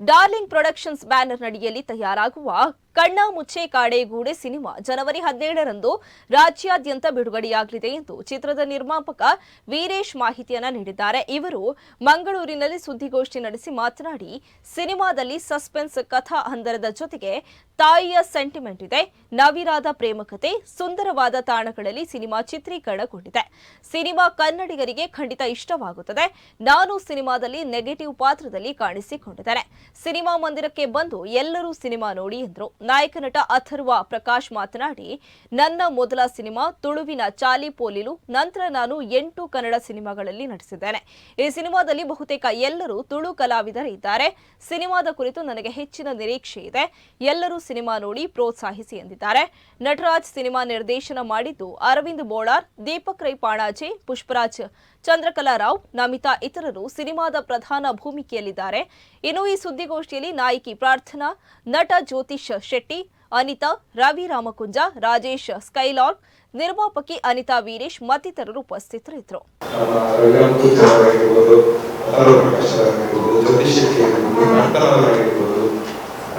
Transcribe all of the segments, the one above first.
Darling productions banner ನಡಿಯಲ್ಲಿ ತಯಾರಾಗುವ Kanna Mucche ಕಾಡೇಗೂಡೆ cinema ಜನವರಿ ಹದಿನೇಳರಂದು ರಾಜ್ಯಾದ್ಯಂತ ಬಿಡುಗಡೆಯಾಗಲಿದೆ ಎಂದು ಚಿತ್ರದ ನಿರ್ಮಾಪಕ ವೀರೇಶ್ ಮಾಹಿತಿಯನ್ನ ನೀಡಿದ್ದಾರೆ. ಇವರು ಮಂಗಳೂರಿನಲ್ಲಿ ಸುದ್ದಿಗೋಷ್ಠಿ ನಡೆಸಿ ಮಾತನಾಡಿ, ಸಿನಿಮಾದಲ್ಲಿ ಸಸ್ಪೆನ್ಸ್ ಕಥಾ ಹಂದರದ ಜೊತೆಗೆ ತಾಯಿಯ ಸೆಂಟಿಮೆಂಟ್ ಇದೆ. ನವಿರಾದ ಪ್ರೇಮಕತೆ ಸುಂದರವಾದ ತಾಣಗಳಲ್ಲಿ ಸಿನಿಮಾ ಚಿತ್ರೀಕರಣಗೊಂಡಿದೆ. ಸಿನಿಮಾ ಕನ್ನಡಿಗರಿಗೆ ಖಂಡಿತ ಇಷ್ಟವಾಗುತ್ತದೆ. ನಾನು ಸಿನಿಮಾದಲ್ಲಿ ನೆಗೆಟಿವ್ ಪಾತ್ರದಲ್ಲಿ ಕಾಣಿಸಿಕೊಂಡಿದ್ದೇನೆ. ಸಿನಿಮಾ ಮಂದಿರಕ್ಕೆ ಬಂದು ಎಲ್ಲರೂ ಸಿನಿಮಾ ನೋಡಿ ಎಂದರು. ನಾಯಕ ನಟ ಅಥರ್ವ ಪ್ರಕಾಶ್ ಮಾತನಾಡಿ, ನನ್ನ ಮೊದಲ ಸಿನಿಮಾ ತುಳುವಿನ ಚಾಲಿ ಪೋಲಿಲು, ನಂತರ ನಾನು ಎಂಟು ಕನ್ನಡ ಸಿನಿಮಾಗಳಲ್ಲಿ ನಟಿಸಿದ್ದೇನೆ. ಈ ಸಿನಿಮಾದಲ್ಲಿ ಬಹುತೇಕ ಎಲ್ಲರೂ ತುಳು ಕಲಾವಿದರಿದ್ದಾರೆ. ಸಿನಿಮಾದ ಕುರಿತು ನನಗೆ ಹೆಚ್ಚಿನ ನಿರೀಕ್ಷೆ ಇದೆ. ಎಲ್ಲರೂ ಸಿನಿಮಾ ನೋಡಿ ಪ್ರೋತ್ಸಾಹಿಸಿ ಎಂದಿದ್ದಾರೆ. ನಟರಾಜ್ ಸಿನಿಮಾ ನಿರ್ದೇಶನ ಮಾಡಿದ್ದು ಅರವಿಂದ್ ಬೋಳಾರ್, ದೀಪಕ್ ರೈ ಪಾಣಾಜೆ, ಪುಷ್ಪರಾಜ್ ಚಂದ್ರಕಲಾ ರಾವ್, ನಮಿತಾ ಇತರರು ಸಿನಿಮಾದ ಪ್ರಧಾನ ಭೂಮಿಕೆಯಲ್ಲಿದ್ದಾರೆ. ಇನ್ನು ಈ ಸುದ್ದಿಗೋಷ್ಠಿಯಲ್ಲಿ ನಾಯಕಿ ಪ್ರಾರ್ಥನಾ, ನಟ ಜ್ಯೋತಿಷ್ ಶೆಟ್ಟಿ ಅನಿತಾ ರವಿ ರಾಮಕುಂಜ ರಾಜೇಶ್ ಸ್ಕೈಲಾರ್ಕ್ ನಿರ್ಮಾಪಕಿ ಅನಿತಾ ವೀರೇಶ್ ಮತ್ತಿತರರು ಉಪಸ್ಥಿತರಿದ್ದರು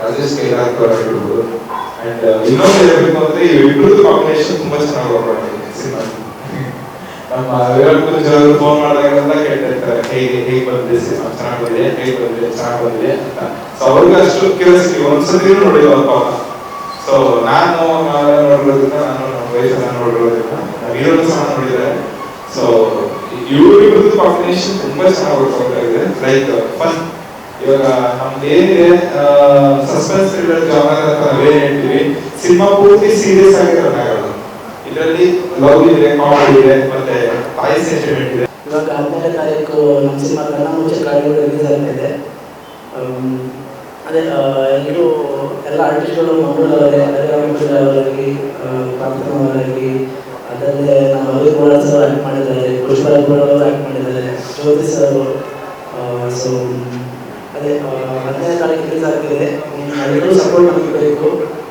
ರಾಜೇಶ್ ಫೋನ್ ಬಂದಿದೆ ಸಿನಿಮಾ? ಬಂದಿದೆ ಅಷ್ಟು ಕ್ಯೂರಿಯಾಸಿಟಿ ಒಂದ್ಸತಿ ನೋಡಿಲ್ಲ ಸೊ ನಾನು ನೋಡಿರೋದ್ರಿಂದ ನಾನು ಸಹ ಸೊ ಇವರಿಬ್ಬರದ್ದು ಕಾಂಬಿನೇಷನ್ ತುಂಬಾ ಚೆನ್ನಾಗಿ ವರ್ಕ್ ಇದೆ ಲೈಕ್ ಫನ್ ಇವಾಗ ನಮ್ದು ಏನಿದೆ ಸಸ್ಪೆನ್ಸ್ ಥ್ರಿಲ್ಲರ್ ಹೇಳ್ತೀವಿ, ಸಿನಿಮಾ ಪೂರ್ತಿ ಸೀರಿಯಸ್ ಆಗಿರೋದಾಗಲ್ಲ ಇದರಲ್ಲಿ ಲವ್ ಇದೆ ಕಾಮಿಡಿ ಇದೆ, ಮತ್ತೆ ತಾಯಿ ಸೆಂಟಿಮೆಂಟ್ ಇದೆ. ಇವಾಗ ಹದಿನೇಳನೇ ತಾರೀಕು ನಮ್ಮ ಸಿನಿಮಾ ಕನ್ನಡ ಮುಚ್ಚೆ ಕಾಡಿಗಳು ರಿಲೀಸ್ ಆಗ್ತಿದೆ ಅದೇ ಇದು ಎಲ್ಲ ಆರ್ಟಿಸ್ಟ್ಗಳು ಮಂಗಳೂರವರೇ, ಅದೇ ಮಂಗಳೂರವರಾಗಿ ಪ್ರಾರ್ಥನಾ ಅವರಾಗಿ ಅದಲ್ಲದೆ ನಮ್ಮ ರವಿ ಗೋಳ ಸರ್ ಆ್ಯಕ್ಟ್ ಮಾಡಿದ್ದಾರೆ ಪುಷ್ಪರಾಜ್ ಅವರು ಆ್ಯಕ್ಟ್ ಮಾಡಿದ್ದಾರೆ, ಜ್ಯೋತಿ ಸರ್ ಸೊ ಅದೇ ಹದಿನೈದು ತಾರೀಕು ರಿಲೀಸ್ ಆಗ್ತಿದೆ ಎಲ್ಲರೂ ಸಪೋರ್ಟ್ ನಮಗೆ